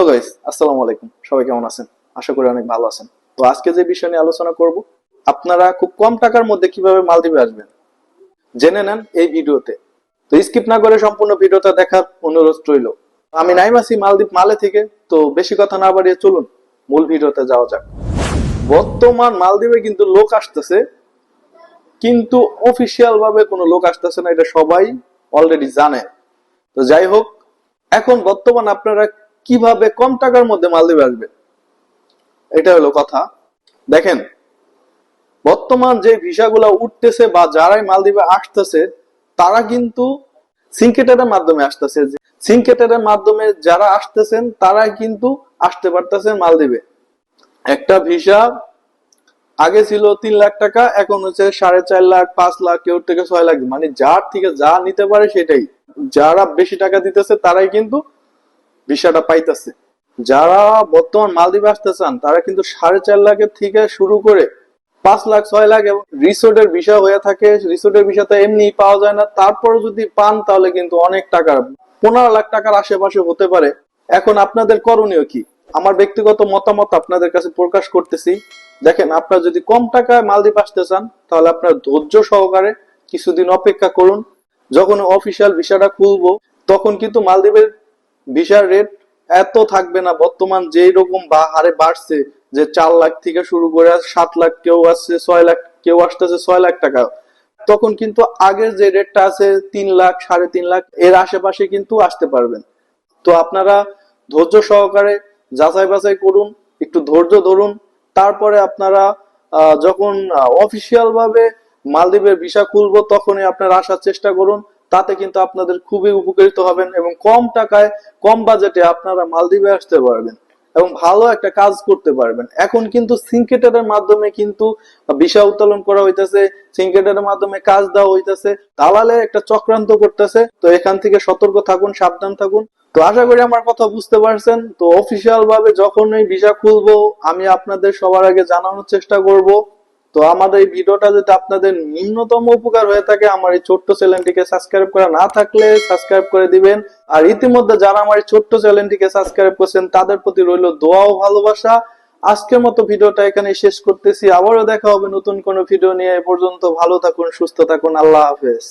Hello guys আসসালামু আলাইকুম সবাই কেমন আছেন? আশা করি অনেক ভালো আছেন। তো আজকে যে বিষয় নিয়ে আলোচনা করব, আপনারা খুব কম টাকার মধ্যে কীভাবে মালদ্বীপে আসবেন? জেনে নেন এই ভিডিওতে। তো স্কিপ না করে সম্পূর্ণ ভিডিওটা দেখার অনুরোধ রইল। আমি নাইম আছি মালদ্বীপ মালে থেকে। তো বেশি কথা না বাড়িয়ে চলুন, মূল ভিডিওতে যাওয়া যাক। বর্তমান মালদ্বীপে কিন্তু লোক আসতেছে, কিন্তু অফিসিয়াল ভাবে কোনো লোক আসতেছে না, এটা সবাই অলরেডি জানে। তো যাই হোক, এখন বর্তমান আপনারা কীভাবে কম টাকার মধ্যে মালদ্বীপে আসবেন এটা হলো কথা। দেখেন, বর্তমান যে ভিসাগুলো উঠতেছে বা যারাই মালদ্বীপে আসতেছে, তারা কিন্তু সিনকেটারের মাধ্যমে আসতেছে। সিনকেটারের মাধ্যমে যারা আসতেছেন তারা কিন্তু আসতে পারতেছেন মালদ্বীপে। একটা ভিসা আগে ছিল তিন লাখ টাকা, এখন হচ্ছে সাড়ে চার লাখ, পাঁচ লাখ, কেউ থেকে ছয় লাখ। মানে যার থেকে যা নিতে পারে সেটাই। যারা বেশি টাকা দিতেছে, তারাই কিন্তু ভিসাটা পাইতেছে। যারা বর্তমান মালদ্বীপে আসতে চান, তারা কিন্তু সাড়ে চার লাখের থেকে শুরু করে পাঁচ লাখ, ছয় লাখ এবং রিসোর্টের বিষয় হয়ে থাকে। রিসোর্টের বিষয়টা এমনি পাওয়া যায় না। তারপর যদি পান, তাহলে কিন্তু অনেক টাকার, পনেরো লাখ টাকার আশেপাশে হতে পারে। এখন আপনাদের করণীয় কি? আমার ব্যক্তিগত মতামত আপনাদের কাছে প্রকাশ করতেছি। দেখেন, আপনারা যদি কম টাকায় মালদ্বীপ আসতে চান, তাহলে আপনার ধৈর্য সহকারে কিছুদিন অপেক্ষা করুন। যখন অফিসিয়াল ভিসাটা খুলবো, তখন কিন্তু মালদ্বীপের ভিসার রেট এত থাকবে না। বর্তমান যেই রকম বা হারে বাড়ছে, যে চার লাখ থেকে শুরু করে সাত লাখ কেউ আসছে, ছয় লাখ, কেউ আসতেছে ছয় লাখ টাকা, তখন কিন্তু আগের যে রেটটা আছে তিন লাখ, সাড়ে তিন লাখ, এর আশেপাশে কিন্তু আসতে পারবেন। তো আপনারা ধৈর্য সহকারে যাচাই বাছাই করুন, একটু ধৈর্য ধরুন, তারপরে আপনারা যখন অফিসিয়াল ভাবে মালদ্বীপের ভিসা খুলবো, তখনই আপনারা আসার চেষ্টা করুন। তাতে কিন্তু আপনাদের খুবই উপকৃত হবেন এবং কম টাকায়, কম বাজেটে আপনারা মালদ্বীপে আসতে পারবেন এবং ভালো একটা কাজ করতে পারবেন। এখন কিন্তু সিনকেটারের মাধ্যমে কিন্তু ভিসা উত্তোলন করা হইতেছে সিনকেটারের মাধ্যমে কাজ দেওয়া হইতেছে, দালালে একটা চক্রান্ত করতেছে, তো এখান থেকে সতর্ক থাকুন, সাবধান থাকুন। তো আশা করি আমার কথা বুঝতে পারছেন। তো অফিসিয়াল ভাবে যখনই ভিসা খুলবো, আমি আপনাদের সবার আগে জানানোর চেষ্টা করব। তো আমাদের এই ভিডিওটা যদি আপনাদের নিম্নতম উপকার হয়ে থাকে, আমার এই ছোট্ট চ্যানেলটিকে সাবস্ক্রাইব করা না থাকলে সাবস্ক্রাইব করে দিবেন। আর ইতিমধ্যে যারা আমার এই ছোট্ট চ্যানেলটিকে সাবস্ক্রাইব করছেন, তাদের প্রতি রইল দোয়া ও ভালোবাসা। আজকের মতো ভিডিওটা এখানে শেষ করতেছি। আবারও দেখা হবে নতুন কোনো ভিডিও নিয়ে। এ পর্যন্ত ভালো থাকুন, সুস্থ থাকুন। আল্লাহ হাফেজ।